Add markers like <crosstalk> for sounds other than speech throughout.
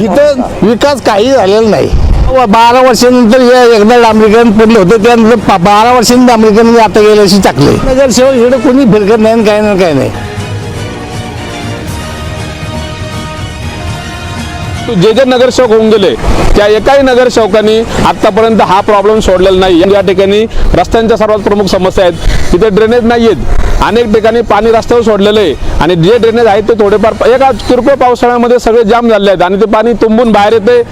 इथं विकास काही झालेला नाही. बारा वर्षानंतर हे एकदा डांबरीकरण पडले होते त्यानंतर बारा वर्षांनी डांबरीकरण आता गेल्याशी टाकले नगरसेवक इकडे कोणी फिरकत नाही आणि काय नाही काय नाही. जे जे नगरसेवक होऊन गेले त्या एकाही नगरसेवकांनी आतापर्यंत हा प्रॉब्लेम सोडलेला नाही. या ठिकाणी रस्त्यांच्या सर्वात प्रमुख समस्या आहेत. तिथे ड्रेनेज नाही आहेत. अनेक ठिकाणी पाणी रस्त्यावर सोडलेलं आहे. आणि जे ड्रेनेज आहेत ते थोडेफार एका किरकोळ पावसाळ्यामध्ये सगळे जाम झाले आहेत आणि ते पाणी तुंबून बाहेर येते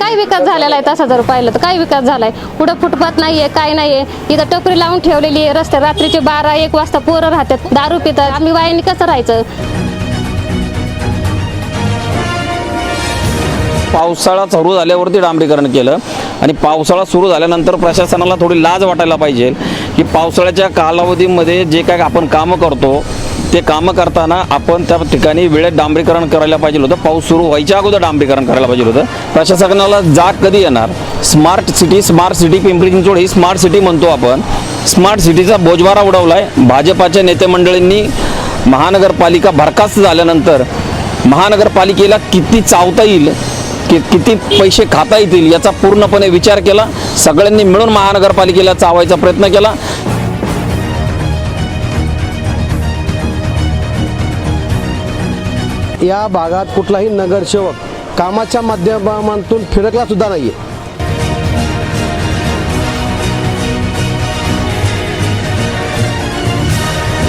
काय विकास झालेला आहे तसा जर पाहिलं तर. काय विकास झालाय. कुठं फुटपाथ नाहीये काय नाहीये. इथं टपरी लावून ठेवलेली आहे. रस्ते रात्रीचे बारा एक वाजता पोरं राहतात. दारू पितात. आम्ही वाईनी कसं राहायचं? पावसाळा सुरू झाल्यावरती डांबरीकरण केलं आणि पावसाळा सुरू झाल्यानंतर प्रशासनाला थोडी लाज वाटायला पाहिजे की पावसाळ्याच्या कालावधीमध्ये जे काय आपण कामं करतो ते कामं करताना आपण त्या ठिकाणी वेळेत डांबरीकरण करायला पाहिजे होतं. पाऊस सुरू व्हायच्या अगोदर डांबरीकरण करायला पाहिजे होतं. प्रशासनाला जाग कधी येणार? Smart city smart city Pimpri Chinchwad ही स्मार्ट सिटी म्हणतो आपण. स्मार्ट सिटीचा बोजवारा उडवलाय. भाजपाच्या नेतेमंडळींनी महानगरपालिका बरखास्त झाल्यानंतर महानगरपालिकेला किती चावता येईल? कि किती पैसे खाता येतील याचा पूर्णपणे विचार केला. सगळ्यांनी मिळून महानगरपालिकेला चावायचा प्रयत्न केला. या भागात कुठलाही नगरसेवक कामाच्या माध्यमातून फिरकला सुद्धा नाहीये.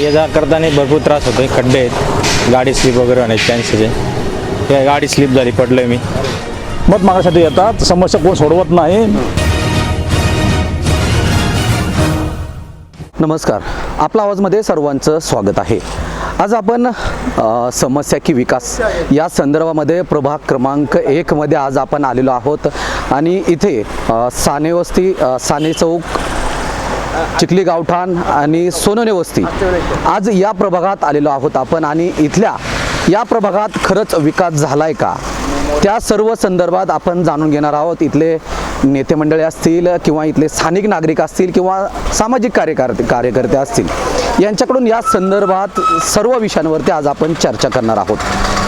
ये जा करताना भरपूर त्रास होतोय खड्डे आहेत गाडी स्लिप वगैरे होण्याचे चान्सेस आहे. गाडी स्लिप झाली पडलोय मी. मत मागण्यासाठी येतात. समस्या कोण सोडवत नाही. नमस्कार. आपला आवाजमध्ये सर्वांचं स्वागत आहे. आज आपण समस्या की विकास या संदर्भामध्ये प्रभाग क्रमांक एकमध्ये आज आपण आलेलो आहोत. आणि इथे साने वस्ती साने चौक चिखली गावठाण आणि सोनोने वस्ती आज या प्रभागात आलेलो आहोत आपण. आणि इथल्या या प्रभागात खरंच विकास झालाय का? त्या सर्व संदर्भात आपण जाणून घेणार आहोत. इथले नेते मंडळी असतील किंवा इथले स्थानिक नागरिक असतील किंवा सामाजिक कार्यकर्ते कार्यकर्ते असतील यांच्याकडून या संदर्भात सर्व विषयांवरती आज आपण चर्चा करणार आहोत.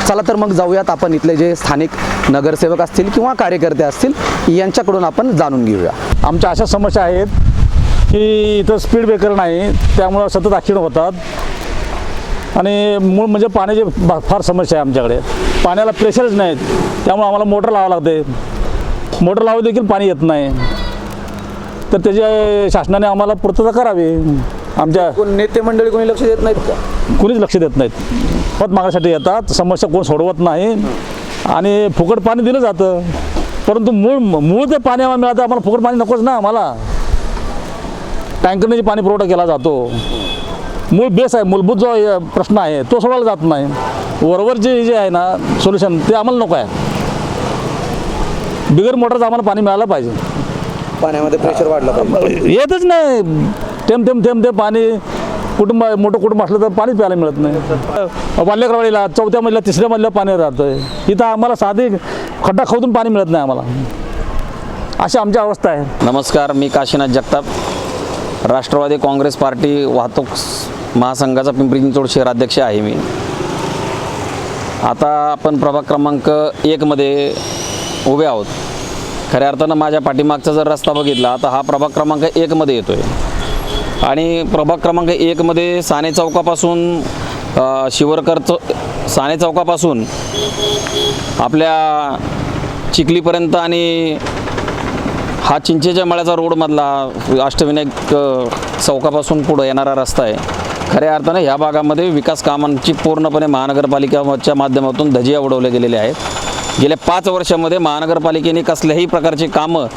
चला तर मग जाऊयात आपण इथले जे स्थानिक नगरसेवक असतील किंवा कार्यकर्ते असतील यांच्याकडून आपण जाणून घेऊया. आमच्या अशा समस्या आहेत की इथं स्पीड ब्रेकर नाही त्यामुळं सतत ॲक्सिडेंट होतात. आणि मूळ म्हणजे पाण्याची फार समस्या आहे आमच्याकडे. पाण्याला प्रेशरच नाहीत. त्यामुळे आम्हाला मोटर लावावं लागते. मोटर लावून देखील पाणी येत नाही. तर त्याच्या शासनाने आम्हाला पूर्तता करावी. आमच्या नेते मंडळी कोणी लक्ष देत नाहीत का? कुणीच लक्ष देत नाहीत. मत मागण्यासाठी येतात. समस्या कोण सोडवत नाही. आणि फुकट पाणी दिलं जातं. परंतु मूळ मूळ ते पाणी आम्हाला मिळतं आम्हाला फुकट पाणी नकोच ना आम्हाला. टँकरने जे पाणी पुरवठा केला जातो. मूळ बेस आहे मूलभूत जो प्रश्न आहे तो सोडवला जात नाही. वरवर जे जे आहे ना सोल्युशन ते आम्हाला नको आहे. बिगर मोटरचं आम्हाला पाणी मिळालं पाहिजे. पाण्यामध्ये प्रेशर वाढलं पाहिजे. येतच नाही. थेंब थेंब थेंब ते पाणी. कुटुंब मोठं कुटुंब असलं तर पाणी प्यायला मिळत नाही. बाल्यक्रवाडीला चौथ्या मधल्या तिसऱ्या मधल्या पाणी राहतंय. इथं आम्हाला साधी खड्डा खोदून पाणी मिळत नाही आम्हाला. अशी आमची अवस्था आहे. नमस्कार मी काशीनाथ जगताप. राष्ट्रवादी काँग्रेस पार्टी वाहतूक महासंघाचा पिंपरी चिंचवड शहराध्यक्ष आहे मी. आता आपण प्रभाग क्रमांक एकमध्ये उभे आहोत. खऱ्या अर्थानं माझ्या पाठीमागचा जर रस्ता बघितला तर हा प्रभाग क्रमांक एकमध्ये येतो आहे आणि प्रभाग क्रमांक एकमध्ये साने चौकापासून शिवरकर चौ साने चौकापासून आपल्या चिखलीपर्यंत आणि हा चिंचेच्या मळ्याचा रोडमधला अष्टविनायक चौकापासून पुढं येणारा रस्ता आहे. खऱ्या अर्थानं ह्या भागामध्ये विकास कामांची पूर्णपणे महानगरपालिकेच्या माध्यमातून धजिया उडवले गेलेले आहेत. गेल्या पाच वर्षामध्ये महानगरपालिकेने कसल्याही प्रकारची कामं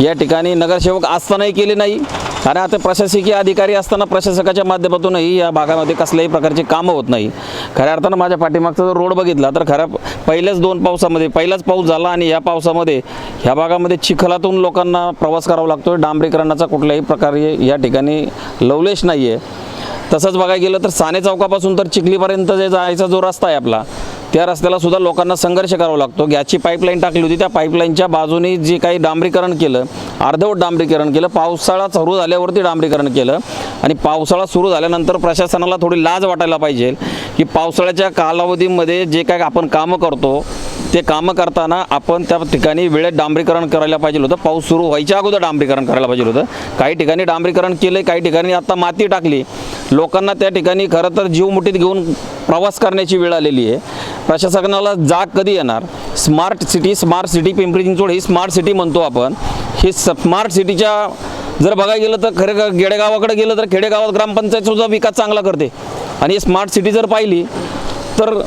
या ठिकाणी नगरसेवक असतानाही केले नाही आणि आता प्रशासकीय अधिकारी असताना प्रशासकाच्या माध्यमातूनही या भागामध्ये कसल्याही प्रकारची कामं होत नाही. खऱ्या अर्थानं माझ्या पाठीमागचा जर रोड बघितला तर खऱ्या पहिल्याच दोन पावसामध्ये पहिलाच पाऊस झाला आणि या पावसामध्ये ह्या भागामध्ये चिखलातून लोकांना प्रवास करावा लागतो डांबरीकरणाचा कुठल्याही प्रकारे या ठिकाणी लवलेश नाही आहे तसंच बघायला गेलं तर साने चौकापासून तर चिखलीपर्यंत जे जायचा जो रस्ता आहे आपला त्या रस्त्याला सुद्धा लोकांना संघर्ष करावा लागतो. गॅसची पाईपलाईन टाकली होती त्या पाईपलाईनच्या बाजूने जे काही डांबरीकरण केलं अर्धवट डांबरीकरण केलं पावसाळा सुरू झाल्यावरती डांबरीकरण केलं आणि पावसाळा सुरू झाल्यानंतर प्रशासनाला थोडी लाज वाटायला पाहिजे की पावसाळ्याच्या कालावधीमध्ये जे काय आपण कामं करतो ते कामं करताना आपण त्या ठिकाणी वेळेत डांबरीकरण करायला पाहिजे होतं. पाऊस सुरू व्हायच्या अगोदर डांबरीकरण करायला पाहिजे होतं. काही ठिकाणी डांबरीकरण केलं काही ठिकाणी आता माती टाकली. लोकांना त्या ठिकाणी खरं तर जीव मुठीत घेऊन प्रवास करण्याची वेळ आलेली आहे. प्रशासनाला जाग कधी येणार? Smart city smart city Pimpri Chinchwad ही स्मार्ट सिटी म्हणतो आपण. ही स्मार्ट सिटीच्या जर बघायला गेलं तर खरं ग- गेलं तर खेडेगावात ग्रामपंचायत सुद्धा विकास चांगला करते. आणि स्मार्ट सिटी जर पाहिली तर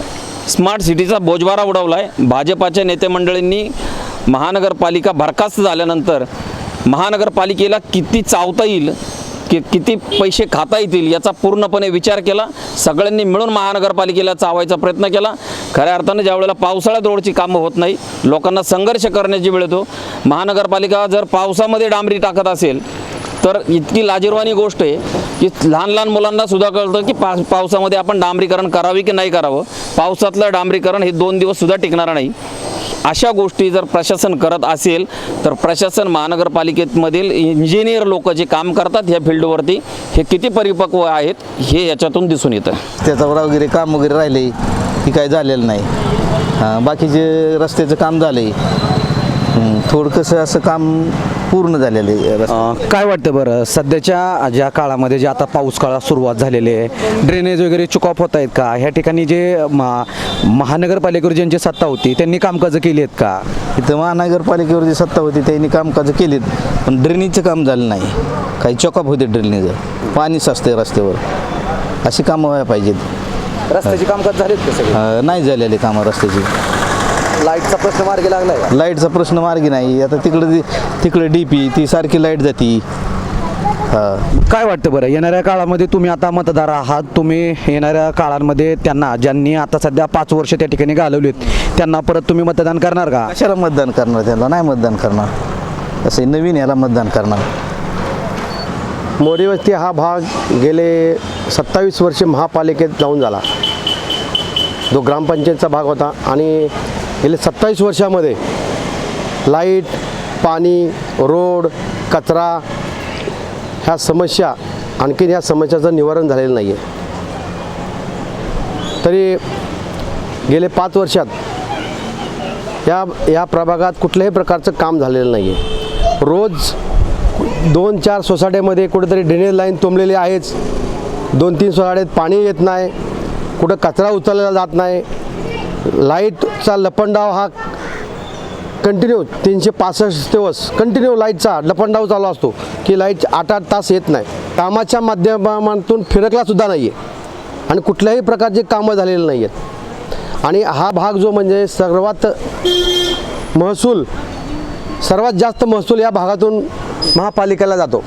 स्मार्ट सिटीचा बोजबारा उडवला आहे भाजपाच्या नेतेमंडळींनी महानगरपालिका बरखास्त झाल्यानंतर महानगरपालिकेला किती चावता येईल कि किती पैसे खाता येतील याचा पूर्णपणे विचार केला. सगळ्यांनी मिळून महानगरपालिकेला चावायचा प्रयत्न केला. खऱ्या अर्थानं ज्या वेळेला पावसाळ्यात रोडची कामं होत नाही लोकांना संघर्ष करण्याची वेळ येतो. महानगरपालिका जर पावसामध्ये डांबरी टाकत असेल तर इतकी लाजीरवाणी गोष्ट आहे की लहान लहान मुलांना सुद्धा कळतं की पा पावसामध्ये आपण डांबरीकरण करावी की नाही करावं? पावसातलं डांबरीकरण हे दोन दिवस सुद्धा टिकणार नाही. अशा गोष्टी जर प्रशासन करत असेल तर प्रशासन महानगरपालिकेमधील इंजिनियर लोक जे काम करतात ह्या फील्डवरती हे किती परिपक्व आहेत हे याच्यातून दिसून येतं. त्याच्यावर वगैरे काम वगैरे राहिले की काय झालेलं नाही. हां बाकीचे रस्त्याचं काम झालंय. आहे थोडं कसं असं काम पूर्ण झालेलं अ, काय वाटतं बरं? सध्याच्या ज्या काळामध्ये जे आता पाऊस काळात सुरुवात झालेली आहे ड्रेनेज वगैरे चुकॉप होत आहेत का? ह्या ठिकाणी जे मा- महानगरपालिकेवर ज्यांची सत्ता होती त्यांनी कामकाजं केली आहेत का? इथं महानगरपालिकेवर जी सत्ता होती त्यांनी कामकाज केलीत पण ड्रेनेजचं काम झालं नाही. काही चॉकअप होते ड्रेनेजं पाणी साचते रस्त्यावर. अशी कामं व्हायला पाहिजेत. रस्त्याची कामकाज झालेत का सगळे? अं, नाही झालेली कामं रस्त्याची. लाईटचा प्रश्न मार्गी लागलाय का? लाईटचा प्रश्न मार्गी नाही. आता तिकडं तिकडे डीपी ती सारखी लाइट जाती. हां. काय वाटतं बरं? येणाऱ्या काळामध्ये तुम्ही आता मतदार आहात. तुम्ही येणाऱ्या काळांमध्ये त्यांना ज्यांनी आता सध्या पाच वर्ष त्या ठिकाणी घालवलीत त्यांना परत तुम्ही मतदान करणार का? कशाला मतदान करणार त्याला नाही मतदान करणार. असे नवीन याला मतदान करणार. मोरी वस्ती हा भाग गेले सत्तावीस वर्षे महापालिकेत जाऊन झाला. जो ग्रामपंचायतचा भाग होता आणि गेले सत्तावीस वर्षामध्ये लाइट पाणी रोड कचरा ह्या समस्या आणखीन ह्या समस्याचं निवारण झालेलं नाही आहे तरी गेले पाच वर्षात या या प्रभागात कुठल्याही प्रकारचं काम झालेलं नाही आहे रोज दोन चार सोसायट्यामध्ये कुठेतरी ड्रेनेज लाईन तुंबलेली आहेच. दोन तीन सोसायट्यात पाणी येत नाही. कुठं कचरा उचलला जात नाही. लाईटचा लपंडाव हा कंटिन्यू तीनशे पासष्ट दिवस कंटिन्यू लाईटचा लपंडाव चालू असतो. की लाइट आठ आठ तास येत नाही. कामाच्या माध्यमातून फिरकलासुद्धा नाही आहे आणि कुठल्याही प्रकारचे कामं झालेली नाही आहेत आणि हा भाग जो म्हणजे सर्वात महसूल सर्वात जास्त महसूल या भागातून महापालिकेला जातो.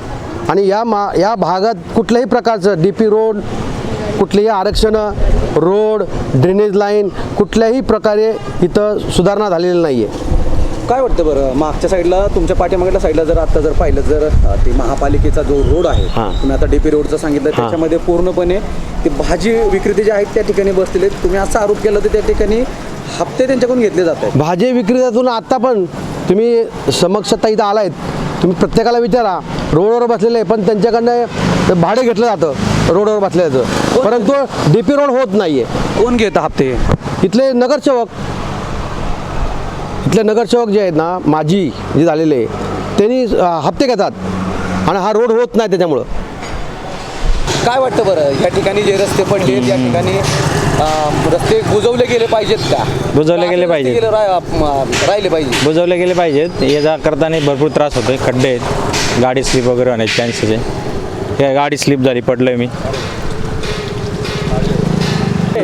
आणि या मा या भागात कुठल्याही प्रकारचं डी पी रोड कुठलीही आरक्षणं रोड ड्रेनेज लाईन कुठल्याही प्रकारे इथं सुधारणा झालेली नाही आहे काय वाटतं बरं? मागच्या साईडला तुमच्या पाठीमागच्या साईडला जर आता जर पाहिलं जर ते महापालिकेचा जो रोड आहे. तुम्ही आता डीपी रोडचं सांगितलं त्याच्यामध्ये पूर्णपणे ते भाजी विक्रेते जे आहेत त्या ठिकाणी बसलेले. तुम्ही असा आरोप केला तर त्या ठिकाणी हप्ते त्यांच्याकडून घेतले जात आहेत. भाजी विक्रेत्यातून आत्ता पण तुम्ही समक्षता इथं आलायत. तुम्ही प्रत्येकाला विचारा रोडवर बसलेले पण त्यांच्याकडनं भाडे घेतलं जातं. रोडवर बसल्याचं परंतु डी पी रोड होत नाही आहे कोण घेतं हप्ते? इथले नगरसेवक इथले नगरसेवक जे आहेत ना माजी जे झालेले त्यांनी हप्ते घेतात. आणि हा रोड होत नाही त्याच्यामुळं. काय वाटतं बरं? या ठिकाणी जे रस्ते पडले या ठिकाणी अ, रस्ते बुजवले गेले पाहिजेत का? बुजवले गेले रस्ते पाहिजेत. गेले रा- म, राहिले पाहिजे बुजवले गेले पाहिजेत. ये जा करताना भरपूर त्रास होतोय. खड्डे आहेत. गाडी स्लिप वगैरे होण्याचे चान्सेस आहे. या गाडी स्लिप झाली पडलोय मी.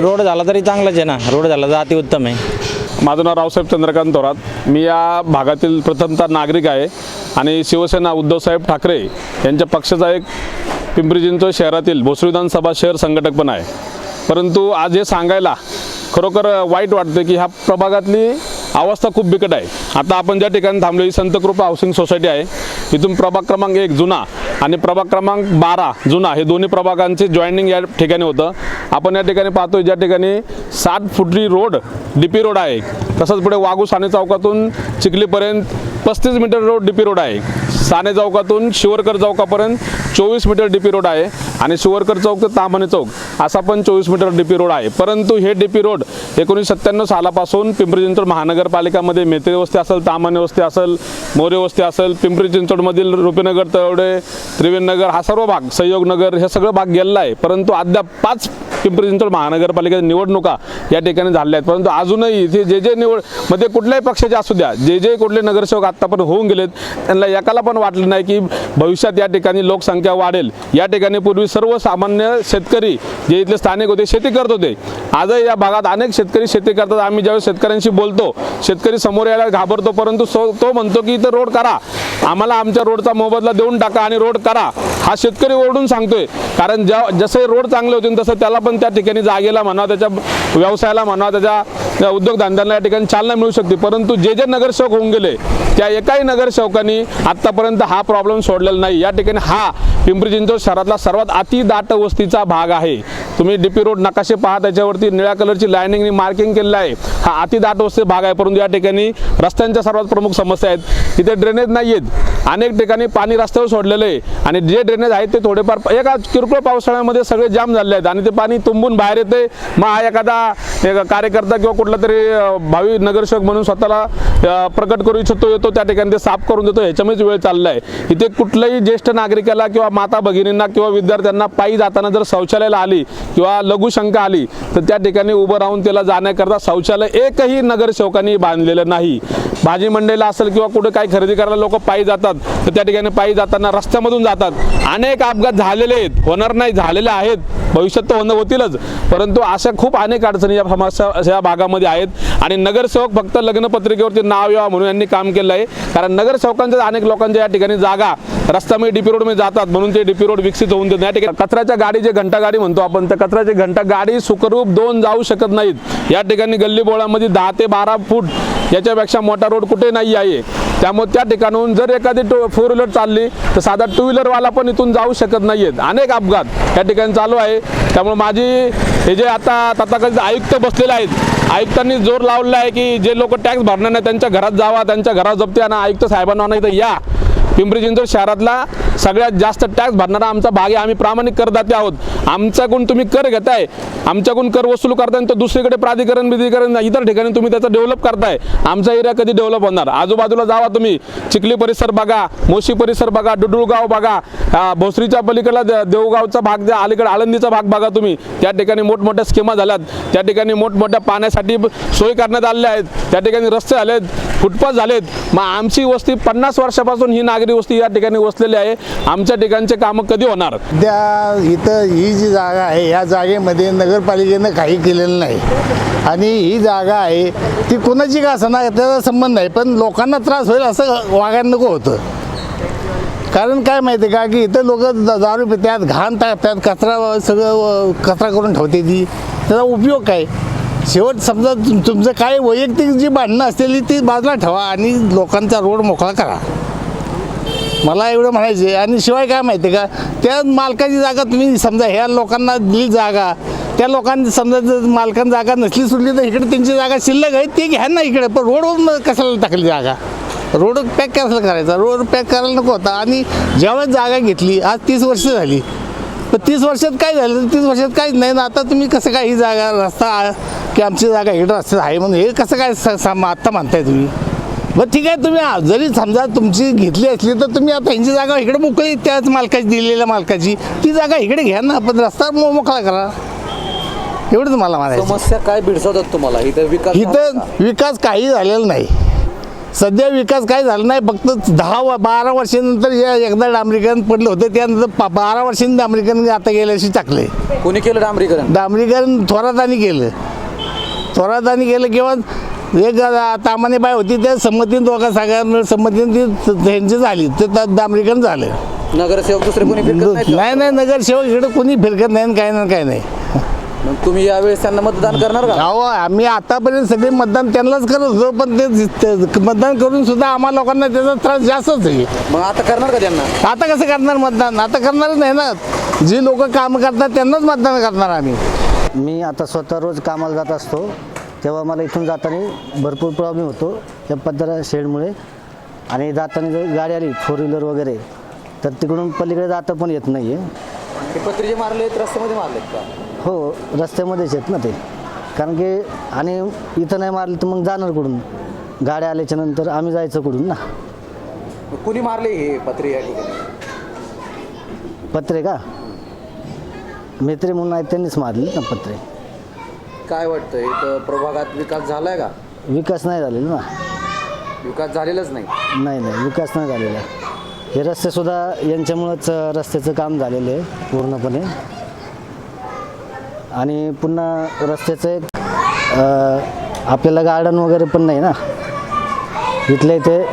रोड झाला तरी चांगलाच आहे ना. रोड झाला तर अतिउत्तम आहे. माझं नाव रावसाहेब चंद्रकांत थोरात. मी या भागातील प्रथमतः नागरिक आहे आणि शिवसेना उद्धवसाहेब ठाकरे यांच्या पक्षाचा एक पिंपरी चिंचवड शहरातील भोसरी विधानसभा शहर संघटक पण आहे. परंतु आज हे सांगायला खरोखर वाईट वाटतं की ह्या प्रभागातली अवस्था खूप बिकट आहे. आता आपण ज्या ठिकाणी थांबलो ही संतकृपा हाऊसिंग सोसायटी आहे. इथून प्रभाग क्रमांक एक जुना. आणि प्रभाग क्रमांक बारा जुना हे दोन्ही प्रभागांचे जॉईनिंग या ठिकाणी होतं. आपण या ठिकाणी पाहतोय ज्या ठिकाणी सात फुटली रोड डी पी रोड आहे. तसंच पुढे वाघू साने चौकातून चिखलीपर्यंत पस्तीस metre road D P road आहे. साने चौकातून शिवरकर चौकापर्यंत चोवीस मीटर डी पी रोड आहे आणि सुवरकर चौक ते तामाने चौक असा पण चोवीस मीटर डी पी रोड आहे. परंतु हे डी पी रोड एकोणीसशे सत्त्याण्णव सालापासून पिंपरी चिंचवड महानगरपालिकामध्ये मेत्रे वस्ती असेल तामाने वस्ती असेल मोरे वस्ती असेल पिंपरी चिंचवडमधील रुपीनगर तळवडे त्रिवेणनगर हा सर्व भाग संयोगनगर हे सगळं भाग गेलेला आहे. परंतु अद्याप पाच पिंपरी चिंचवड महानगरपालिकेच्या निवडणुका या ठिकाणी झाल्या आहेत. परंतु अजूनही इथे जे जे निवड म्हणजे कुठल्याही पक्षाचे असू द्या जे जे कुठले नगरसेवक आत्तापर्यंत होऊन गेलेत त्यांना एकाला पण वाटलं नाही की भविष्यात या ठिकाणी लोकसंख्या वाढेल. या ठिकाणी पूर्वी सर्वसामान्य शेतकरी जे इथले स्थानिक होते शेती करत होते. आजही या भागात अनेक शेतकरी शेती करतात. आम्ही ज्यावेळेस शेतकऱ्यांशी बोलतो शेतकरी समोर यायला घाबरतो परंतु सो तो म्हणतो की इथं रोड करा. आम्हाला आमच्या रोडचा मोबदला देऊन टाका आणि रोड करा. हा शेतकरी ओरडून सांगतोय. कारण ज्या जसे रोड चांगले होते तसं त्याला पण त्या ठिकाणी जागेला म्हणा त्याच्या व्यवसायाला म्हणा त्याच्या उद्योगधंद्यांना या ठिकाणी चालना मिळू शकते. परंतु जे जे नगरसेवक होऊन गेले त्या एकाही नगरसेवकांनी आत्तापर्यंत हा प्रॉब्लेम सोडलेला नाही. या ठिकाणी हा पिंपरी चिंचवड शहरातला सर्वात अतिदाट वस्तीचा भाग आहे. तुम्ही डीपी रोड नकाशे पहा त्याच्यावरती निळ्या कलरची लायनिंगने मार्किंग केलेलं आहे. हा अति दाट वस्ती भाग आहे. परंतु या ठिकाणी रस्त्यांच्या सर्वात प्रमुख समस्या आहेत. तिथे ड्रेनेज नाही आहेत अनेक ठिकाणी पाणी रस्त्यावर सोडलेलं आहे. आणि जे ड्रेनेज आहेत ते थोडेफार एका किरकोळ पावसाळ्यामध्ये सगळे जाम झाले आहेत. आणि ते पाणी तुंबून बाहेर येते मग हा एखादा एक कार्यकर्ता किंवा कुठला तरी भावी नगरसेवक म्हणून स्वतःला प्रकट करू इच्छितो येतो त्या ठिकाणी ते साफ करून देतो. ह्याच्यामुळेच वेळ चालला आहे इथे कुठल्याही ज्येष्ठ नागरिकाला किंवा माता भगिनींना किंवा विद्यार्थ्यांना पायी जाताना जर शौचालयाला आली किंवा लघुशंका आली तर त्या ठिकाणी उभं राहून त्याला जाण्याकरता शौचालय एकही नगरसेवकांनी बांधलेलं नाही. भाजी मंडईला असेल किंवा कुठे काही खरेदी करायला लोक पायी जातात तर त्या ठिकाणी पायी जाताना रस्त्यामधून जातात. अनेक अपघात झालेले आहेत होणार नाही झालेले आहेत. भविष्यात तर बंद होतीलच. परंतु अशा खूप अनेक अडचणी या समस्या या भागामध्ये आहेत. आणि नगरसेवक फक्त लग्नपत्रिकेवरती नाव यावं म्हणून यांनी काम केलं आहे. कारण नगरसेवकांच्या अनेक लोकांच्या या ठिकाणी जागा रस्ता मी डीपी रोडमध्ये जातात म्हणून ते डीपी रोड विकसित होऊन देत या ठिकाणी कचऱ्याच्या गाडी जे घंटा गाडी म्हणतो आपण त्या कचऱ्याची घंटा गाडी सुखरूप दोन जाऊ शकत नाहीत. या ठिकाणी गल्ली बोळामध्ये दहा ते बारा फूट याच्यापेक्षा मोठा रोड कुठे नाही आहे. त्यामुळे त्या ठिकाणाहून जर एखादी टू फोर व्हीलर चालली तर साधा टू व्हीलरवाला पण इथून जाऊ शकत नाही आहेत अनेक अपघात या ठिकाणी चालू आहे. त्यामुळे माझी हे जे आता तथाकथित आयुक्त बसलेले आहेत आयुक्तांनी जोर लावलेला आहे की जे लोक टॅक्स भरणार नाही त्यांच्या घरात जावा त्यांच्या घरात जपते आणि. आयुक्त साहेबांना नाही तर या. पिंपरी चिंचवड शहरातला सगळ्यात जास्त टॅक्स भरणारा आमचा भाग आहे. आम्ही प्रामाणिक करदाते आहोत. आमच्याकडून तुम्ही कर घेताय. आमच्याकडून कर वसूल करताय तर दुसरीकडे प्राधिकरण बिधिकरण इतर ठिकाणी तुम्ही त्याचा डेव्हलप करताय. आमचा एरिया कधी डेव्हलप होणार? आजूबाजूला जावा तुम्ही. चिखली परिसर बघा मोशी परिसर बघा डुडुळगाव बघा. भोसरीच्या पलीकडला देवगावचा भाग द्या. अलीकडे आळंदीचा भाग बघा तुम्ही. त्या ठिकाणी मोठमोठ्या स्कीमा झाल्यात. त्या ठिकाणी मोठमोठ्या पाण्यासाठी सोय सोयी करण्यात आलेल्या आहेत. त्या ठिकाणी रस्ते झालेत फुटपाथ झालेत. मग आमची वस्ती पन्नास वर्षापासून ही नागरी वस्ती या ठिकाणी वसलेली आहे. आमच्या ठिकाणचे कामं कधी होणार? त्या इथं ही जी जागा आहे या जागेमध्ये नगरपालिकेनं काही केलेलं नाही. आणि ही जागा आहे ती कोणाची का असणार त्याचा संबंध नाही पण लोकांना त्रास होईल असं वागायला नको होतं. कारण काय माहिती आहे का की इथं लोक दारू पितात घाण टाकतात कचरा सगळं कचरा करून ठेवते ती. त्याचा उपयोग काय? शेवट समजा तुमचं काय वैयक्तिक जी भांडणं असलेली ती बाजूला ठेवा आणि लोकांचा रोड मोकळा करा. मला एवढं म्हणायचं आहे. आणि शिवाय काय माहिती आहे का त्या मालकाची जागा तुम्ही समजा ह्या लोकांना दिली जागा त्या लोकांनी समजा जर मालकांनी जागा नसली सुटली तर इकडे त्यांची जागा शिल्लक आहे ते घ्या ना इकडे. पण रोडवर कशाला टाकली जागा? रोड पॅक कशाला करायचा? रोड पॅक करायला नको होता आणि ज्यावेळेस जागा घेतली आज तीस वर्ष झाली. पण तीस वर्षात काय झालं? तीस वर्षात काहीच नाही. ना आता तुम्ही कसं काय ही जागा रस्ता की आमची जागा इकडं रस्ता आहे म्हणून हे कसं काय स- आत्ता मानताय तुम्ही? बरं ठीक आहे तुम्ही जरी समजा तुमची घेतली असली तर तुम्ही आता ह्यांची जागा इकडे मोकळी त्याच मालकाची दिलेल्या मालकाची. ती जागा इकडे घ्या ना पण रस्ता मोकळा करा. एवढंच मला म्हणायचं समस्या काय भिडसावतात तुम्हाला? इथं विकास इथं? विकास काही झालेला नाही. सध्या विकास काही झाला नाही फक्त दहा व बारा वर्षानंतर या एकदा डांबरीकरण पडलं होतं त्यानंतर पा बारा वर्षांनी डांबरीकरण आता गेल्या वर्षी टाकले कोणी केलं डांबरीकरण? डांबरीकरण थोरातानी केलं. थोरातानी केलं किंवा एक तामाने बाय होती त्या संमतीने दोघा सगळ्या संमतीने ती त्यांची झाली. ते त्या डांबरीकरण झालं. नगरसेवक दुसरे कोणी फिरकत? नाही नाही नगरसेवक इकडे कोणी फिरकत नाही आणि काय नाही काय नाही. मग तुम्ही यावेळेस त्यांना मतदान करणार का? अहो आम्ही आतापर्यंत सगळे मतदान त्यांनाच करत होतो पण ते ते- मतदान करून सुद्धा आम्हा लोकांना त्याचा त्रास जास्तच आहे. मग आता करणार का त्यांना? आता कसं करणार मतदान? आता करणारच नाही ना. जी लोक काम करतात त्यांनाच मतदान करणार आम्ही. मी आता स्वतः रोज कामाला जात असतो. तेव्हा मला इथून जाताना भरपूर प्रॉब्लेम होतो या पत्रा शेडमुळे. आणि जाताना जर गाडी आली फोर व्हीलर वगैरे तर तिकडून पलीकडे जाता पण येत नाही आहे पत्रे जे मारले रस्त्यामध्ये मारलेत का? हो रस्त्यामध्येच आहेत ना ते. कारण की आणि इथं नाही मारलं तर मग जाणार कुठून? गाड्या आल्याच्यानंतर आम्ही जायचं कुठून ना? कुणी मारले हे पत्रे या ठिकाणी? पत्रे का? मित्री म्हणून आहेत त्यांनीच मारली ना पत्रे. काय वाटतं इथं प्रभागात विकास झालाय का? विकास नाही झालेला ना. विकास झालेलाच नाही. नाही नाही विकास नाही झालेला. हे रस्तेसुद्धा यांच्यामुळंच रस्त्याचं काम झालेलं आहे पूर्णपणे. आणि पुन्हा रस्त्याचं एक अ, आपल्याला गार्डन वगैरे पण नाही ना. इथले इथे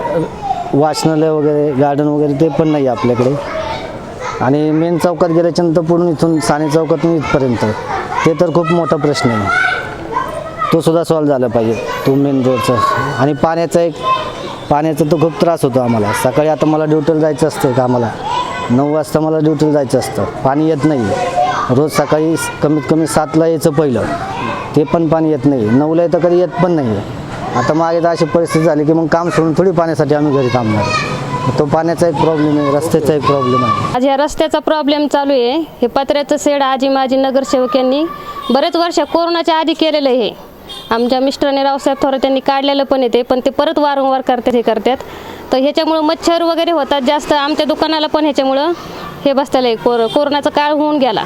वाचनालय वगैरे गार्डन वगैरे ते पण नाही आपल्याकडे. आणि मेन चौकात गेल्याच्यानंतर पूर्ण इथून साने चौकातून इथपर्यंत. ते तर खूप मोठा प्रश्न आहे. तो सुद्धा सॉल्व झाला पाहिजे. तो मेन रोडचा आणि पाण्याचा एक पाण्याचा तो खूप त्रास होतो आम्हाला. सकाळी आता मला ड्युटीला जायचं असतं कामाला. नऊ वाजता मला ड्युटीला जायचं असतं. पाणी येत नाही. रोज सकाळी कमीत कमी सातला यायचं पहिलं. ते पण पाणी येत नाही. नऊला येतं कधी येत पण नाही. आता मागे तर अशी परिस्थिती झाली की मग काम सोडून थोडी पाण्यासाठी आम्ही घरी थांबणार. तो पाण्याचा एक प्रॉब्लेम आहे रस्त्याचा एक प्रॉब्लेम आहे. आज या रस्त्याचा प्रॉब्लेम चालू आहे. हे पत्र्याचं सेड आजी माजी नगरसेवक यांनी बरेच वर्ष कोरोनाच्या आधी केलेलं आहे. हे आमच्या मिस्टरने रावसाहेब थोरात त्यांनी काढलेलं पण येते पण ते परत वारंवार करतात हे करतात. तर ह्याच्यामुळं मच्छर वगैरे होतात जास्त आमच्या दुकानाला पण ह्याच्यामुळं हे बसलेलं आहे. कोर कोरोनाचा काळ होऊन गेला.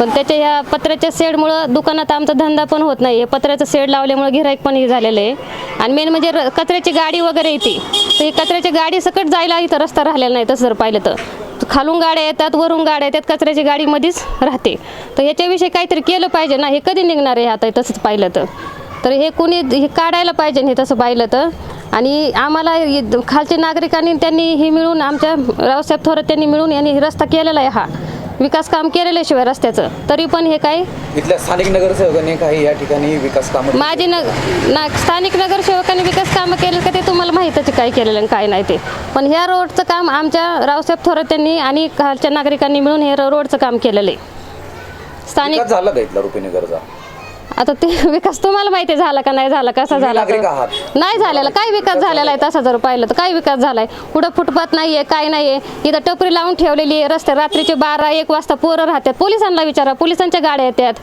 पण त्याच्या ह्या पत्र्याच्या शेडमुळं दुकानात आमचा धंदा पण होत नाही. हे पत्र्याचं शेड लावल्यामुळं गिराईक पण हे झालेलं आहे. आणि मेन म्हणजे र- कचऱ्याची गाडी वगैरे येते. तर कचऱ्याची गाडी सकट जायला इथं रस्ता राहिलेला नाही तसं जर पाहिलं तर. खालून गाड्या येतात वरून गाड्या येतात कचऱ्याची गाडी मध्येच राहते. तर याच्याविषयी काहीतरी केलं पाहिजे ना हे कधी निघणार आहे आता तसंच पाहिलं तर. तर हे कोणी हे काढायला पाहिजे हे तसं पाहिलं तर. आणि आम्हाला खालच्या नागरिकांनी त्यांनी हे मिळून आमच्या रावसाहेब थोरात त्यांनी मिळून यांनी रस्ता केलेला आहे हा. विकास काम केलेलं आहे शिवाय रस्त्याचं. तरी पण हे काय? इथल्या स्थानिक नगरसेवकांनी काही या ठिकाणी विकास कामं माझे न ना स्थानिक नगरसेवकांनी विकास कामं केलं का ते तुम्हाला माहीतच काय केलेलं आणि काय नाही ते. पण ह्या रोडचं काम आमच्या रावसाहेब थोरात यांनी आणि खालच्या नागरिकांनी मिळून हे रोडचं काम केलेलं आहे. स्थानिक झाला का इथला रुपीनगरचा? आता ते <laughs> विकास तुम्हाला माहिती झाला का नाही झाला कसा झाला नागरिक? आहात. नाही झालेला. काय विकास झालेला आहे तसा जर पाहिलं तर? काय विकास झालाय? पुढं फुटपाथ नाहीये काय नाहीये? इथं टपरी लावून ठेवलेली आहे रस्ते रात्रीचे बारा एक वाजता पोरं राहतात. पोलिसांना विचारा पोलिसांच्या गाड्या येतात.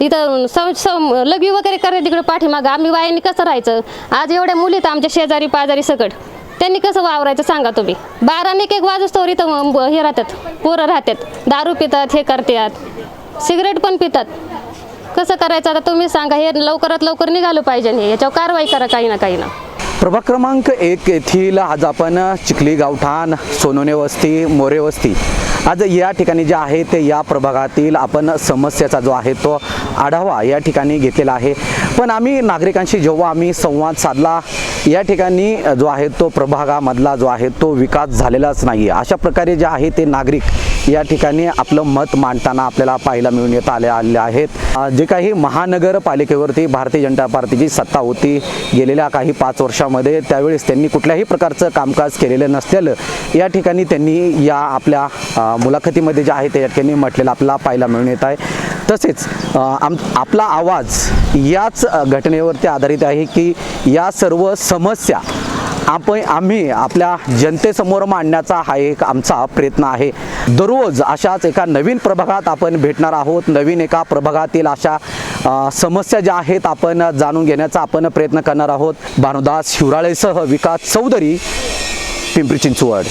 इथं सं सं लघवी वगैरे करतात तिकडे पाठीमागं. आम्ही वायांनी कसं राहायचं? आज एवढ्या मुली तर आमच्या शेजारी पाजारी सकट त्यांनी कसं वावरायचं सांगा तुम्ही? बारा एक एक वाजस्तोवर इथं हे राहतात. पोरं राहतात. दारू पितात हे करतात. सिगरेट पण पितात. कसं करायचं? आता तुम्ही सांगा हे लवकरात लवकर निघालं पाहिजे हे याच्यावर कारवाई करा काही ना काही ना. प्रभाग क्रमांक एक येथील आज आपण चिखली गावठाण सोनोने वस्ती मोरे वस्ती. आज या ठिकाणी जे आहे ते या प्रभागातील आपण समस्याचा जो आहे तो आढावा या ठिकाणी घेतलेला आहे. पण आम्ही नागरिकांशी जेव्हा आम्ही संवाद साधला या ठिकाणी जो आहे तो प्रभागामधला जो आहे तो विकास झालेलाच नाही आहे अशा प्रकारे जे आहे ते नागरिक या ठिकाणी आपलं मत मांडताना आपल्याला पाहायला मिळून येत आले आले आहेत. जे काही महानगरपालिकेवरती भारतीय जनता पार्टीची सत्ता होती गेलेल्या काही पाच वर्षामध्ये त्यावेळेस त्यांनी कुठल्याही प्रकारचं कामकाज केलेलं नसलेलं या ठिकाणी त्यांनी या आपल्या मुलाखतीमध्ये जे आहे त्या ठिकाणी म्हटलेलं आपल्याला पाहायला मिळून येत आहे. तसेच आम आपला आवाज याच घटनेवरती आधारित आहे की या सर्व समस्या आपण आम्ही आपल्या जनतेसमोर मांडण्याचा हा एक आमचा प्रयत्न आहे. दररोज अशाच एका नवीन प्रभागात आपण भेटणार आहोत. नवीन एका प्रभागातील अशा समस्या ज्या आहेत आपण जाणून घेण्याचा आपण प्रयत्न करणार आहोत. भानुदास शिवराळेसह विकास चौधरी पिंपरी चिंचवड.